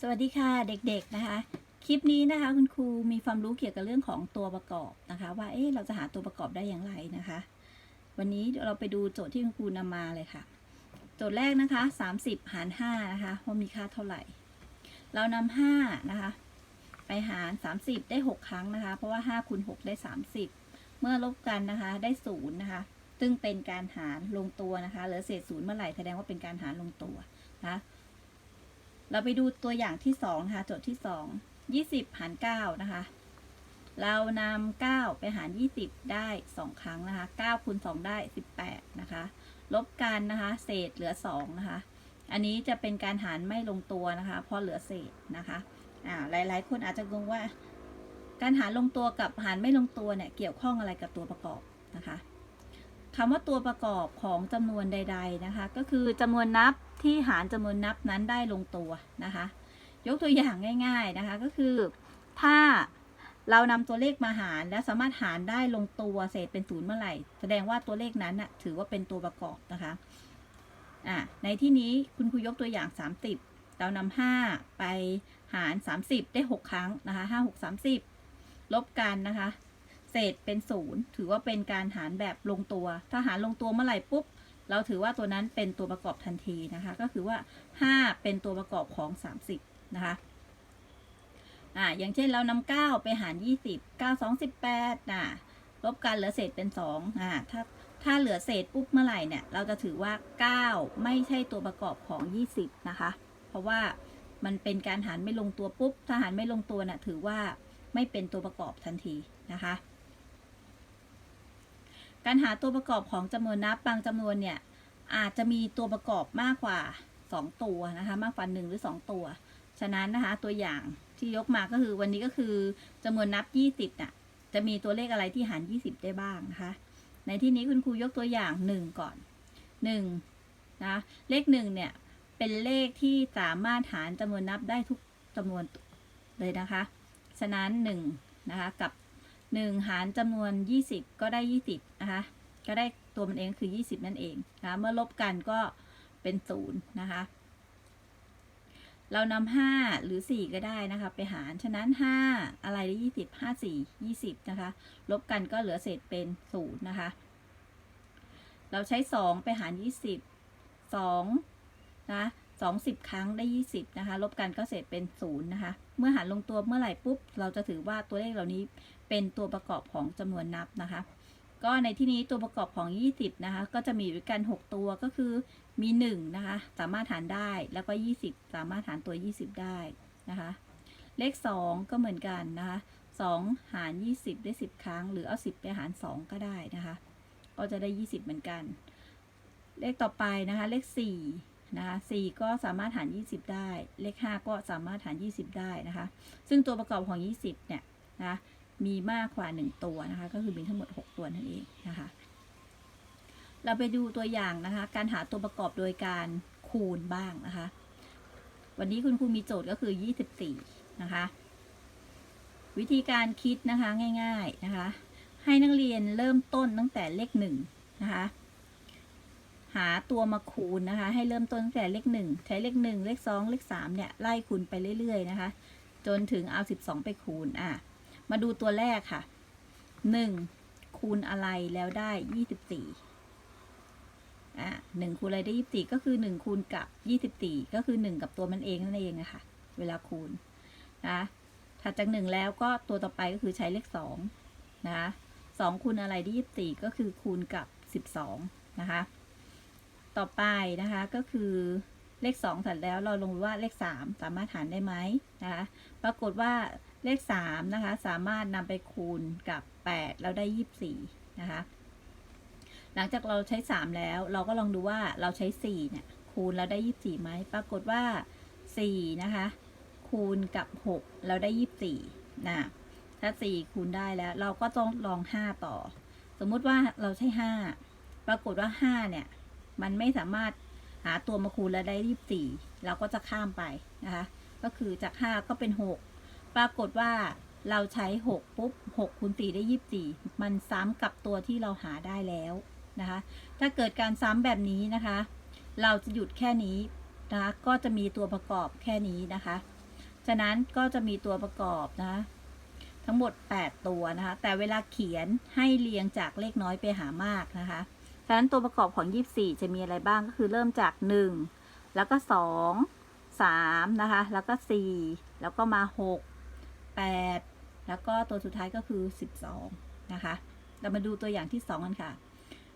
สวัสดีค่ะเด็กๆนะคะ คลิปนี้นะคะคุณครูมีความรู้เกี่ยวกับเรื่องของตัวประกอบนะคะ ว่าเอ๊ะเราจะหาตัวประกอบได้อย่างไรนะคะ วันนี้เราไปดูโจทย์ที่คุณครูนำมาเลยค่ะ โจทย์แรกนะคะ 30 หาร5นะคะว่ามีค่าเท่าไหร่ เรานำ5นะคะ ไปหาร 30 ได้ 6 ครั้งนะคะ เพราะว่า5คูณ6ได้ 30 เมื่อลบกันนะคะได้0นะคะซึ่งเป็นการหารลงตัวนะคะเหลือเศษศูนย์เมื่อไหร่แสดงว่าเป็นการหารลงตัวนะคะ เราไปดูตัวอย่างที่สองนะคะโจทย์ที่สองยี่สิบหารเก้านะคะ เรานำเก้าไปหารยี่สิบได้สองครั้งนะคะเก้าคูณสองได้สิบแปดนะคะ ลบกันนะคะ เศษเหลือสองนะคะ อันนี้จะเป็นการหารไม่ลงตัวนะคะ เพราะเหลือเศษนะคะอ่าหลาย ๆ คนอาจจะงงว่า การหารลงตัวกับหารไม่ลงตัวเนี่ยเกี่ยวข้องอะไรกับตัวประกอบนะคะ คำว่าตัวประกอบของจำนวนใด ๆนะคะ ก็คือจำนวนนับที่หารจำนวนนับนั้นได้ลงตัวนะคะ ยกตัวอย่างง่าย ๆนะคะ ก็คือถ้าเรานำตัวเลขมาหารและสามารถหารได้ลงตัวเศษเป็นศูนย์เมื่อไหร่ แสดงว่าตัวเลขนั้นนะถือว่าเป็นตัวประกอบนะคะอ่าในที่นี้คุณครูยกตัวอย่าง 30 เรานำ5ไปหาร 30 ได้ 6 ครั้งนะคะ5 6 30 ลบกันนะคะ เศษเป็นศูนย์ถือว่าเป็นการหารแบบลงตัว ถ้าหารลงตัวเมื่อไหร่ปุ๊บ เราถือว่าตัวนั้นเป็นตัวประกอบทันทีนะคะ ก็คือว่า 5 เป็นตัวประกอบของ 30 นะคะอ่าอย่างเช่นเรานำ9ไปหาร 20 9 2 18น่ะลบกันเหลือเศษเป็น2อ่าถ้าถ้าเหลือเศษปุ๊บเมื่อไหร่เนี่ย เราจะถือว่า 9 ไม่ใช่ตัวประกอบของ 20 นะคะ เพราะว่ามันเป็นการหารไม่ลงตัวปุ๊บ ถ้าหารไม่ลงตัวน่ะถือว่าไม่เป็นตัวประกอบทันทีนะคะ การหาตัวประกอบของจำนวนนับบางจำนวนเนี่ยอาจจะมีตัวประกอบมากกว่า 2 ตัวนะคะมากกว่า1หรือ 2 ตัว ฉะนั้นนะคะตัวอย่างที่ยกมาก็คือวันนี้ก็คือจำนวนนับ 20น่ะจะมีตัวเลขอะไรที่หาร 20 ได้บ้างนะคะ ในที่นี้คุณครูยกตัวอย่าง 1 ก่อน1นะเลข1เนี่ยเป็นเลขที่สามารถหารจำนวนนับได้ทุกจำนวนเลยนะคะ ฉะนั้น1นะคะกับ 1 หารจำนวน 20 ก็ได้ 20 นะคะ ก็ได้ตัวมันเองคือ 20 นั่นเองนะเมื่อลบกันก็เป็น0นะคะ เรานำ5หรือ 4 ก็ได้นะคะ ไปหาร ฉะนั้น 5 อะไรได้20 5 4 20 นะคะ ลบกันก็เหลือเศษเป็น0นะคะ เราใช้ 2 ไปหาร 20 2นะ 20 ครั้งได้ 20 นะคะ ลบกันก็เศษเป็น0นะคะ เมื่อหารลงตัวเมื่อไหร่ปุ๊บ เราจะถือว่าตัวเลขเหล่านี้เป็นตัวประกอบของจำนวนนับนะคะ ก็ในที่นี้ตัวประกอบของ 20 นะคะ ก็จะมีด้วยกัน 6 ตัวก็คือมี 1 นะคะ สามารถหารได้แล้วก็ 20 สามารถหารตัว 20 ได้นะคะ เลข 2 ก็เหมือนกันนะคะ2หาร 20 ได้ 10 ครั้ง หรือเอา 10 ไปหาร 2 ก็ได้นะคะ ก็จะได้ 20 เหมือนกัน เลขต่อไปนะคะ เลข 4 นะคะ4ก็สามารถหาร 20 ได้ เลข 5 ก็สามารถหาร 20 ได้นะคะ ซึ่งตัวประกอบของ 20 เนี่ยนะมีมากกว่า 1 ตัวนะคะ ก็คือมีทั้งหมด 6 ตัวนั่นเองนะคะ เราไปดูตัวอย่างนะคะ การหาตัวประกอบโดยการคูณบ้างนะคะ วันนี้คุณครูมีโจทย์ก็คือ 24 นะคะ วิธีการคิดนะคะง่าย ๆนะคะ ให้นักเรียนเริ่มต้นตั้งแต่เลขหนึ่งนะคะ หาตัวมาคูณนะคะ ให้เริ่มต้นตั้งแต่เลขหนึ่งใช้เลขหนึ่งเลขสองเลขสามเนี่ยไล่คูณไปเรื่อยๆนะคะ จนถึงเอา12ไปคูณอะมาดูตัวแรกค่ะหนึ่งคูณอะไรแล้วได้ยี่สิบสี่อ่าหนึ่งคูณอะไรได้ยี่สิบสี่ก็คือหนึ่งคูณกับยี่สิบสี่ก็คือหนึ่งกับตัวมันเองนั่นเองนะคะเวลาคูณนะถัดจากหนึ่งแล้วก็ตัวต่อไปก็คือใช้เลขสองนะคะสองคูณอะไรได้ยี่สิบสี่ก็คือคูณกับสิบสองนะคะ ต่อไปนะคะก็คือเลขสองเสร็จแล้วเราลงว่าเลขสามสามารถหารได้ไหมนะคะปรากฏว่าเลขสามนะคะสามารถนำไปคูณกับแปดแล้วได้ยี่สี่นะคะหลังจากเราใช้สามแล้ว เราก็ลองดูว่าเราใช้สี่เนี่ยคูณแล้วได้ยี่สี่ไหมปรากฏว่าสี่นะคะคูณกับหกเราได้ยี่สี่นะถ้าสี่คูณได้แล้ว เราก็ต้องลองห้าต่อ สมมุติว่าเราใช้ห้าปรากฏว่าห้าเนี่ย มันไม่สามารถหาตัวมาคูณแล้วได้ยี่สิบสี่ เราก็จะข้ามไปนะคะ ก็คือจากห้าก็เป็นหก ปรากฏว่าเราใช้6ปุ๊บ6คูณ4ได้24มันซ้ำกับตัวที่เราหาได้แล้วนะคะ ถ้าเกิดการซ้ำแบบนี้นะคะ เราจะหยุดแค่นี้นะคะ ก็จะมีตัวประกอบแค่นี้นะคะ ฉะนั้นก็จะมีตัวประกอบนะ ทั้งหมด 8 ตัวนะคะ แต่เวลาเขียนให้เรียงจากเลขน้อยไปหามากนะคะ ฉะนั้นตัวประกอบของ 24 จะมีอะไรบ้างก็คือเริ่มจาก 1 แล้วก็ 2 3 นะคะ แล้วก็ 4 แล้วก็มา 6 8 แล้วก็ตัวสุดท้ายก็คือ 12 นะคะ เรามาดูตัวอย่างที่ 2 กันค่ะ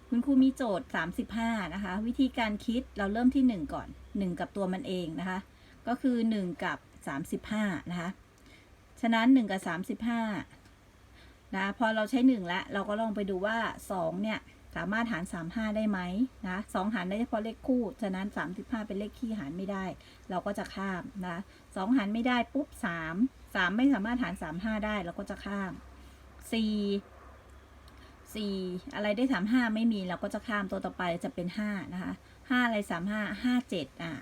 คุณครูมีโจทย์ 35 นะคะ วิธีการคิดเราเริ่มที่ 1 ก่อน 1 กับตัวมันเองนะคะ ก็คือ 1 กับ 35 นะคะ ฉะนั้น 1 กับ 35 นะ พอเราใช้ 1 แล้ว เราก็ลองไปดูว่า 2 เนี่ย สามารถหาร 35 ได้ไหมนะ2หารได้เฉพาะเลขคู่ ฉะนั้น 35 เป็นเลขคี่หารไม่ได้ เราก็จะข้ามนะ2หารไม่ได้ปุ๊บ 3 3 ไม่สามารถหาร 35 ได้เราก็จะข้าม 4 4 อะไรได้ 35 ไม่มีเราก็จะข้ามตัวต่อไปจะเป็น 5 นะคะ 5 อะไร 35 5 7 อะ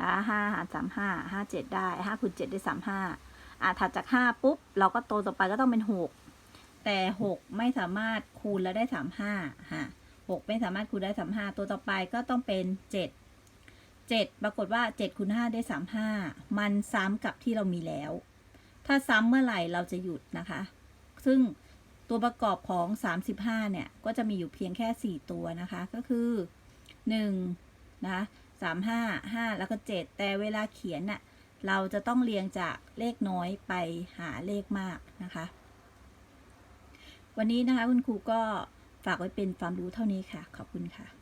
นะ5หาร35 5 7ได้5คูณ7ได้35อะถัดจาก5ปุ๊บ เราก็ตัวต่อไปก็ต้องเป็น6 แต่6ไม่สามารถคูณแล้วได้35ฮะ6ไม่สามารถคูณได้35ตัวต่อไปก็ต้องเป็น7 7ปรากฏว่า7คูณ5ได้35มันซ้ำกับที่เรามีแล้ว ถ้าซ้ำเมื่อไหร่เราจะหยุดนะคะ ซึ่งตัวประกอบของ 35 เนี่ย ก็จะมีอยู่เพียงแค่ 4 ตัวนะคะ ก็คือ 1 นะคะ35 5แล้วก็ 7 แต่เวลาเขียนน่ะ เราจะต้องเรียงจากเลขน้อยไปหาเลขมากนะคะ วันนี้นะคะคุณครูก็ฝากไว้เป็นความรู้เท่านี้ค่ะ ขอบคุณค่ะ